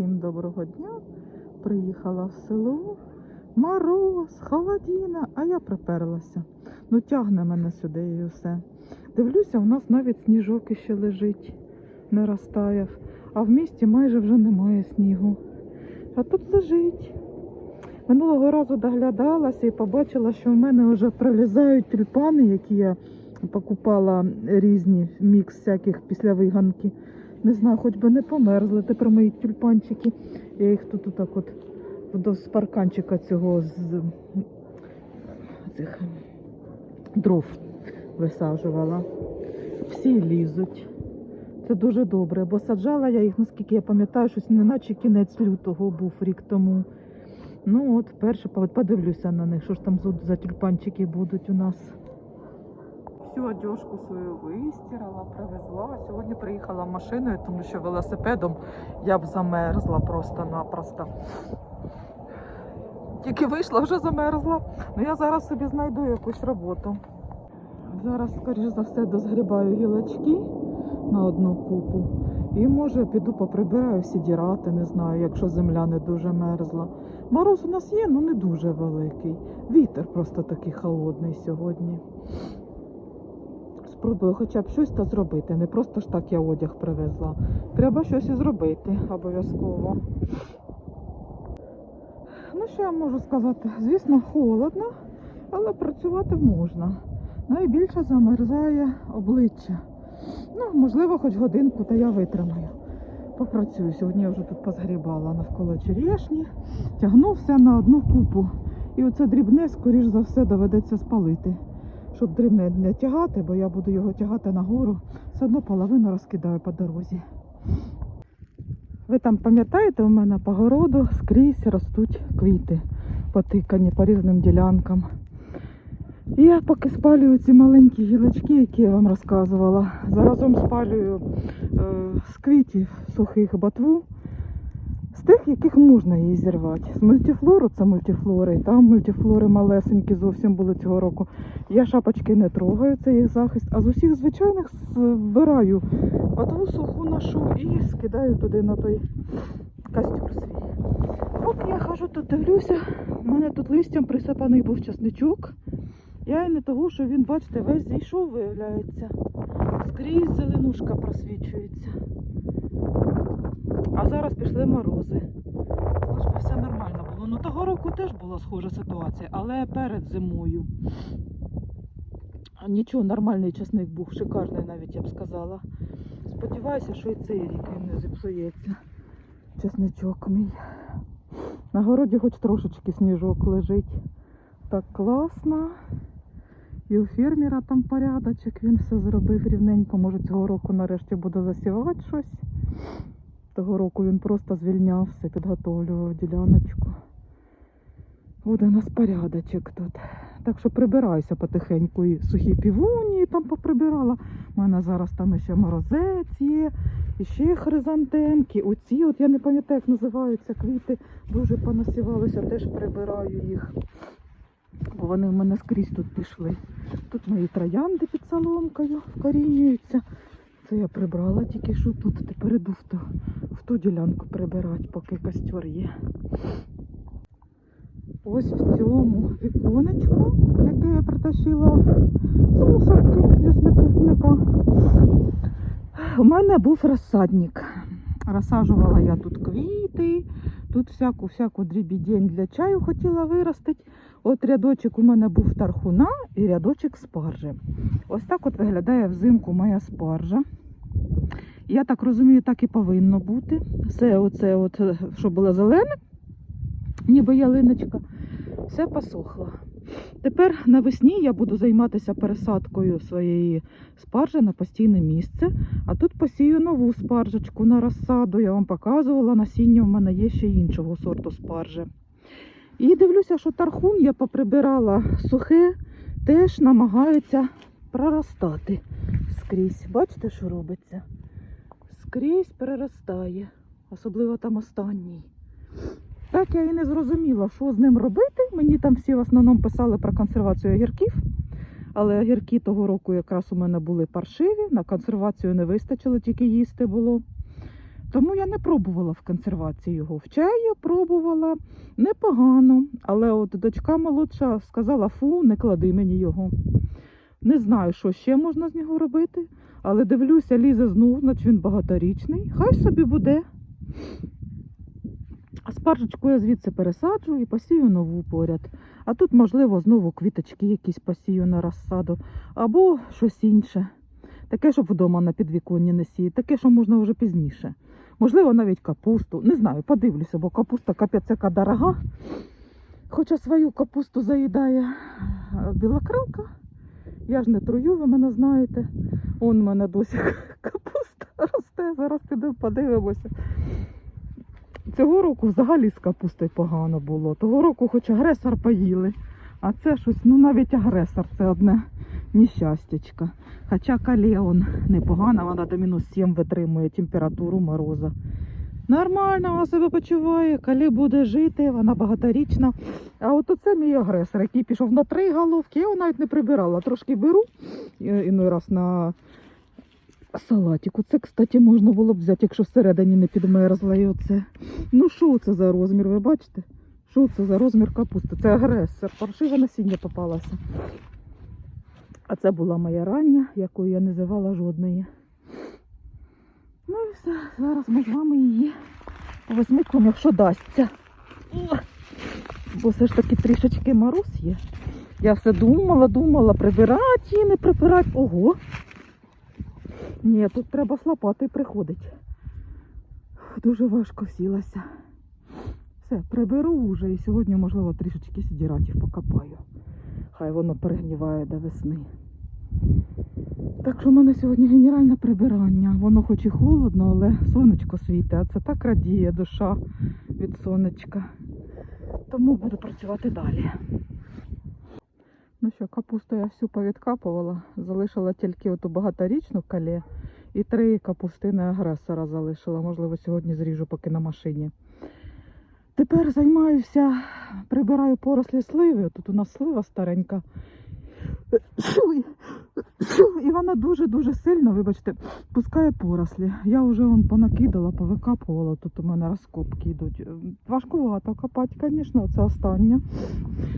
Всім доброго дня. Приїхала в село. Мороз, холодіна, а я приперлася. Ну, тягне мене сюди і все. Дивлюся, у нас навіть сніжок іще лежить, не розтаяв. А в місті майже вже немає снігу. А тут лежить. Минулого разу доглядалася і побачила, що в мене вже пролізають тюльпани, які я покупала різні мікс всяких після виганки. Не знаю, хоч би не померзли тепер мої тюльпанчики. Я їх тут отак от вдовж парканчика цього з цих дров висаджувала. Всі лізуть. Це дуже добре, бо саджала я їх, наскільки я пам'ятаю, щось не наче кінець лютого був рік тому. Ну от, перше подивлюся на них, що ж там за тюльпанчики будуть у нас. Всю одежку свою вистирала, привезла. Сьогодні приїхала машиною, тому що велосипедом я б замерзла просто-напросто. Тільки вийшла, вже замерзла. Ну я зараз собі знайду якусь роботу. Зараз, скоріш за все, дозгрібаю гілочки на одну купу. І може піду поприбираю всі дірати, не знаю, якщо земля не дуже мерзла. Мороз у нас є, ну не дуже великий. Вітер просто такий холодний сьогодні. Спробую хоча б щось та зробити. Не просто ж так я одяг привезла. Треба щось і зробити обов'язково. Ну, що я можу сказати? Звісно, холодно, але працювати можна. Найбільше замерзає обличчя. Ну, можливо, хоч годинку, та я витримаю. Попрацюю. Сьогодні я вже тут позгрібала навколо черешні, тягну все на одну купу. І оце дрібне, скоріш за все, доведеться спалити. Щоб дрібне не тягати, бо я буду його тягати нагору, все одно половину розкидаю по дорозі. Ви там пам'ятаєте, у мене по городу скрізь ростуть квіти, потикані по різним ділянкам. І я поки спалюю ці маленькі гілочки, які я вам розказувала. Заразом спалюю е, з квітів сухих ботву, з тих, яких можна її зірвати. З мультифлору це мультифлори, там мультифлори малесенькі зовсім були цього року. Я шапочки не трогаю, це їх захист, а з усіх звичайних збираю ботву суху ношу і скидаю туди на той костюр свій. Поки я хожу тут дивлюся, у мене тут листям присипаний був часничок. Я і не того, що він, бачите, весь зійшов, виявляється. Скрізь зеленушка просвічується. А зараз пішли морози. Хоч би все нормально було. Ну того року теж була схожа ситуація, але перед зимою. Нічого, нормальний часник був, шикарний навіть я б сказала. Сподіваюся, що і цей рік він не зіпсується. Чесничок мій. На городі хоч трошечки сніжок лежить. Так класно. І у фермера там порядочок, він все зробив рівненько. Може цього року нарешті буде засівати щось. Того року він просто звільняв все, підготовлював діляночку. Буде у нас порядочок тут. Так що прибираюся потихеньку і сухі півонії там поприбирала. У мене зараз там ще морозець є, і ще хризантемки. Оці, от я не пам'ятаю, як називаються квіти, дуже понасівалися, теж прибираю їх. Бо вони в мене скрізь тут пішли. Тут мої троянди під соломкою вкорінюються. Це я прибрала тільки що тут. Тепер іду в ту, в ту ділянку прибирати, поки костер є. Ось в цьому віконечку, яке я притащила з мусорки зі смітника. У мене був розсадник. Розсаджувала я тут квіти, тут всяку всяку дрібідень для чаю хотіла виростити. От рядочок у мене був тархуна і рядочок спаржі. Ось так от виглядає взимку моя спаржа. Я так розумію, так і повинно бути. Все оце, от, е, що було зелене, ніби ялиночка, все посохло. Тепер навесні я буду займатися пересадкою своєї спаржі на постійне місце. А тут посію нову спаржечку на розсаду. Я вам показувала, насіння в мене є ще іншого сорту спаржі. І дивлюся, що тархун я поприбирала сухе, теж намагається проростати скрізь. Бачите, що робиться? Скрізь переростає, особливо там останній. Так я і не зрозуміла, що з ним робити. Мені там всі в основному писали про консервацію огірків. Але огірки того року якраз у мене були паршиві, на консервацію не вистачило, тільки їсти було. Тому я не пробувала в консервації його. В чаї я пробувала непогано, але от дочка молодша сказала: фу, не клади мені його. Не знаю, що ще можна з нього робити, але дивлюся, лізе знов, наче він багаторічний. Хай собі буде. А спаржечку я звідси пересаджу і посію нову поряд. А тут, можливо, знову квіточки якісь посію на розсаду, або щось інше. Таке, щоб вдома на підвіконні не сіяти, таке, що можна вже пізніше. Можливо, навіть капусту. Не знаю, подивлюся, бо капуста капець яка дорога. Хоча свою капусту заїдає е, білокрилка. Я ж не трую, ви мене знаєте. Он у мене досі капуста росте. Зараз підемо подивимося. Цього року взагалі з капустою погано було. Того року хоч агресор поїли. А це щось, ну навіть агресор це одне нещастячка. Хоча калеон непогана, вона до мінус 7 витримує температуру мороза. Нормально вона себе почуває, калі буде жити, вона багаторічна. А от оце мій агресор, який пішов на три головки, я його навіть не прибирала. Трошки беру е, іной раз на салатику. Це, кстати, можна було б взяти, якщо всередині не підмерзла. І оце. Ну що це за розмір, ви бачите? Що це за розмір капусти? Це агресор. Паршиве насіння попалося. А це була моя рання, якою я не зривала жодної. Ну і все, зараз ми з вами її висмикуємо, якщо дасться. Бо все ж таки трішечки мороз є. Я все думала, думала, прибирати її, не прибирати. Ого! Ні, тут треба з лопатою приходить. Дуже важко сілася. Все, приберу вже і сьогодні, можливо, трішечки сідіратів покопаю. Хай воно перегніває до весни. Так що в мене сьогодні генеральне прибирання. Воно хоч і холодно, але сонечко світить, а це так радіє душа від сонечка. Тому буду працювати далі. Ну що, капусту я всю повідкапувала, залишила тільки оту багаторічну кале і три капустини агресора залишила. Можливо, сьогодні зріжу поки на машині. Тепер займаюся, прибираю порослі сливи. Тут у нас слива старенька. І вона дуже-дуже сильно, вибачте, пускає порослі. Я вже вон понакидала, повикапувала, тут у мене розкопки йдуть. Важкувато копати, звісно, це останнє.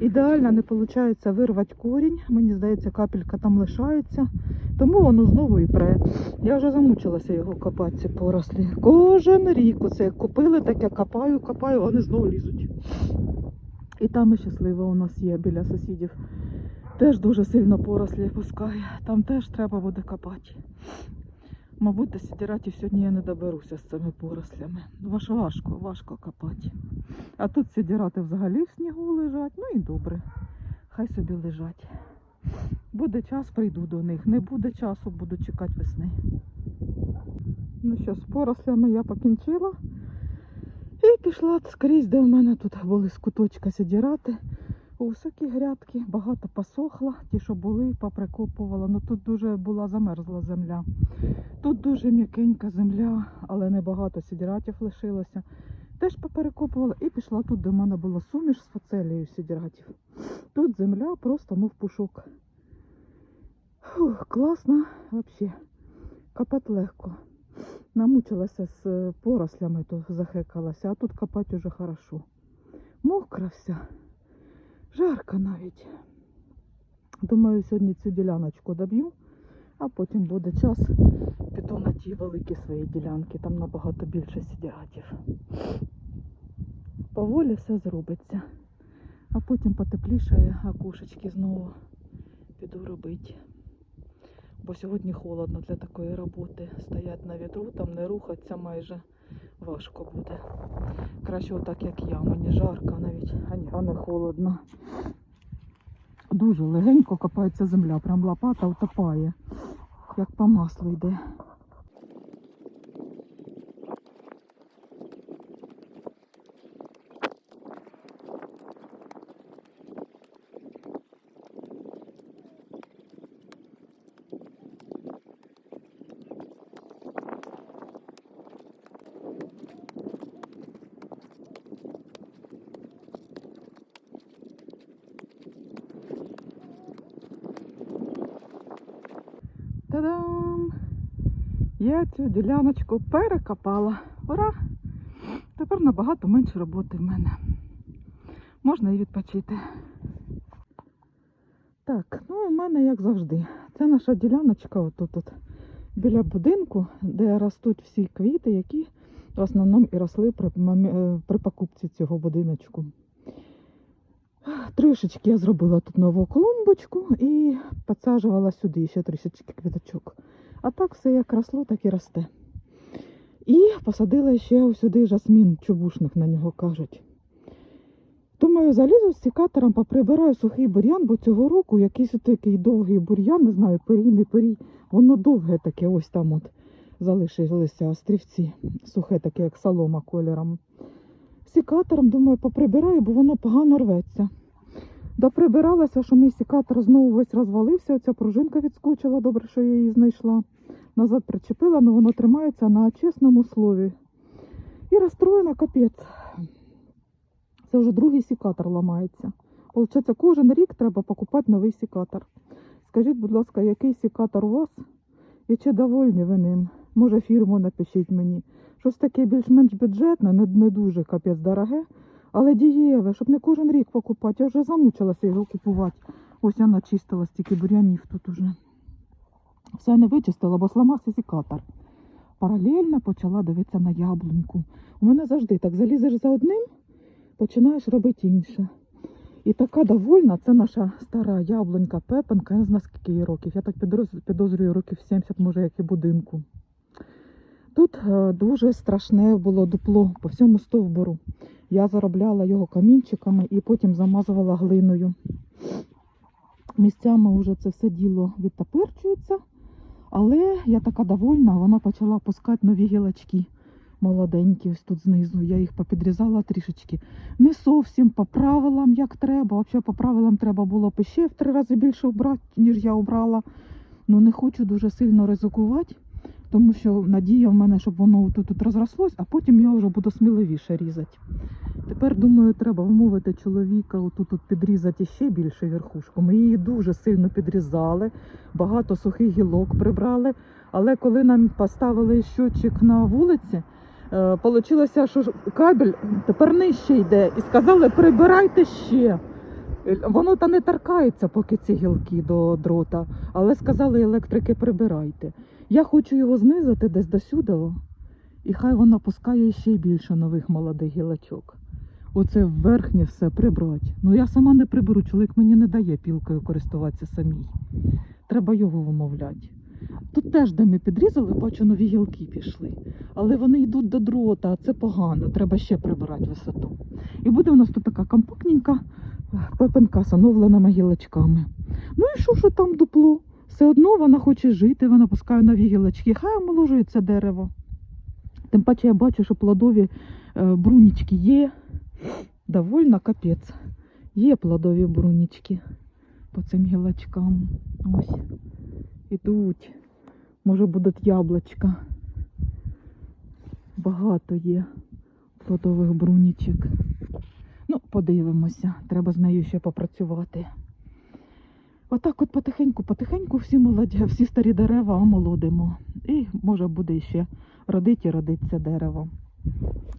Ідеально не виходить вирвати корінь. Мені здається, капелька там лишається. Тому воно знову і пре. Я вже замучилася його копати, ці порослі. Кожен рік оце купили, так я копаю, копаю, вони знову лізуть. І там ще слива у нас є біля сусідів. Теж дуже сильно порослі пускає. Там теж треба буде копати. Мабуть, до сідіратів сьогодні я не доберуся з цими порослями. Важ важко, важко копати. А тут сідірати взагалі в снігу лежать. Ну і добре. Хай собі лежать. Буде час, прийду до них. Не буде часу, буду чекати весни. Ну що, з порослями я покінчила. І пішла скрізь, де в мене тут були з куточка сідірати. У високі грядки багато посохло, ті, що були, поприкопувала. Ну тут дуже була замерзла земля. Тут дуже м'якенька земля, але небагато сідіратів лишилося. Теж поперекопувала і пішла тут, де в мене була суміш з фацелією сідіратів. Тут земля просто мов пушок. Фух, класно взагалі. Копати легко. Намучилася з порослями, то захекалася, а тут копати вже хорошо. Мокра вся. Жарко навіть. Думаю, сьогодні цю діляночку доб'ю, а потім буде час. Піду на ті великі свої ділянки, там набагато більше сідіратів. Поволі все зробиться. А потім потеплішає, а кошечки знову піду робити. Бо сьогодні холодно для такої роботи. Стоять на вітру, там не рухаться майже важко буде. Краще отак, як я. Мені жарко навіть, а, не холодно. Дуже легенько копається земля, прям лопата утопає, як по маслу йде. Та-дам! Я цю діляночку перекопала. Ура! Тепер набагато менше роботи в мене. Можна і відпочити. Так, ну у мене як завжди. Це наша діляночка отут от, біля будинку, де ростуть всі квіти, які в основному і росли при, е, при покупці цього будиночку. Трішечки я зробила тут нову клумбочку і підсаджувала сюди ще трішечки квіточок. А так все як росло, так і росте. І посадила ще сюди жасмін, чубушник на нього кажуть. Думаю, залізу з сікатором, поприбираю сухий бур'ян, бо цього року якийсь такий довгий бур'ян, не знаю, пирій, не пирій, воно довге таке, ось там от залишилися острівці, сухе таке, як солома кольором. Сікатором, думаю, поприбираю, бо воно погано рветься. Доприбиралася, що мій сікатор знову весь розвалився, оця пружинка відскочила, добре, що я її знайшла. Назад причепила, але воно тримається на чесному слові. І розстроєна капець. Це вже другий сікатор ламається. Получається, кожен рік треба покупати новий сікатор. Скажіть, будь ласка, який сікатор у вас? І чи довольні ви ним? Може, фірму напишіть мені. Щось таке більш-менш бюджетне, не, дуже капець дороге, але дієве, щоб не кожен рік покупати. Я вже замучилася його купувати. Ось я начистила стільки бур'янів тут уже. Все не вичистила, бо сламався сікатор. Паралельно почала дивитися на яблуньку. У мене завжди так залізеш за одним, починаєш робити інше. І така довольна, це наша стара яблунька Пепенка, я не знаю скільки їй років. Я так підозрюю років 70, може, як і будинку. Тут е, дуже страшне було дупло по всьому стовбуру. Я заробляла його камінчиками і потім замазувала глиною. Місцями вже це все діло відтопирчується, але я така довольна, вона почала пускати нові гілочки молоденькі ось тут знизу. Я їх попідрізала трішечки. Не зовсім по правилам, як треба. Взагалі по правилам треба було ще в три рази більше обрати, ніж я обрала. Ну не хочу дуже сильно ризикувати, тому що надія в мене, щоб воно тут, тут розрослось, а потім я вже буду сміливіше різати. Тепер, думаю, треба вмовити чоловіка отут от підрізати ще більше верхушку. Ми її дуже сильно підрізали, багато сухих гілок прибрали. Але коли нам поставили щочик на вулиці, е, получилося, що кабель тепер нижче йде. І сказали, прибирайте ще. Е, Воно та не торкається, поки ці гілки до дрота. Але сказали електрики, прибирайте. Я хочу його знизити десь до сюди, і хай вона пускає ще більше нових молодих гілочок. Оце верхнє все прибрати. Ну я сама не приберу, чоловік мені не дає пілкою користуватися самій. Треба його вмовляти. Тут теж, де ми підрізали, бачу, нові гілки пішли. Але вони йдуть до дрота, а це погано. Треба ще прибирати висоту. І буде у нас тут така компактненька пепенка з оновленими гілочками. Ну і що, що там дупло? Все одно вона хоче жити, вона пускає нові гілочки. Хай омоложує це дерево. Тим паче я бачу, що плодові е, брунічки є. Довольно капець. Є плодові брунічки по цим гілочкам. Ось. Ідуть. Може будуть яблучка. Багато є плодових брунічок. Ну, подивимося. Треба з нею ще попрацювати. Отак от потихеньку, потихеньку всі молоді, всі старі дерева омолодимо. І може буде ще родить і родить це дерево.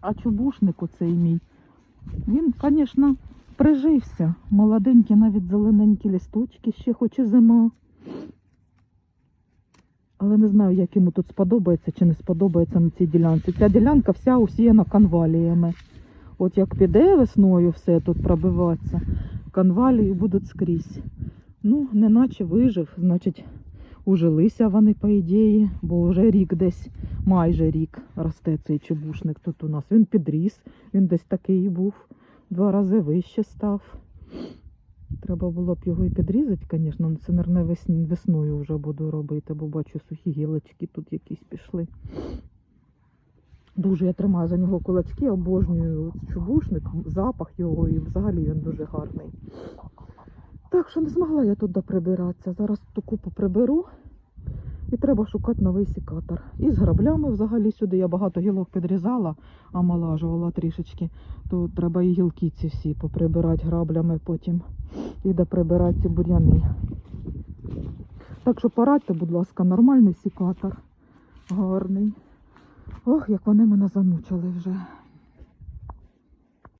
А чубушник оцей мій, він, звісно, прижився. Молоденькі, навіть зелененькі лісточки, ще хоч і зима. Але не знаю, як йому тут сподобається чи не сподобається на цій ділянці. Ця ділянка вся усіяна канваліями. От як піде весною все тут пробиватися, канвалії будуть скрізь. Ну, неначе вижив, значить, ужилися вони, по ідеї, бо вже рік десь, майже рік росте цей чебушник тут у нас. Він підріс, він десь такий був, два рази вище став. Треба було б його і підрізати, звісно, це, мабуть, весною вже буду робити, бо бачу сухі гілочки тут якісь пішли. Дуже я тримаю за нього кулачки, обожнюю чубушник, запах його і взагалі він дуже гарний. Так що не змогла я тут прибиратися. Зараз ту купу приберу і треба шукати новий сікатор. І з граблями взагалі сюди я багато гілок підрізала, омолажувала трішечки. То треба і гілки ці всі поприбирати граблями потім. І доприбирати ці бур'яни. Так що порадьте, будь ласка, нормальний сікатор. Гарний. Ох, як вони мене замучили вже.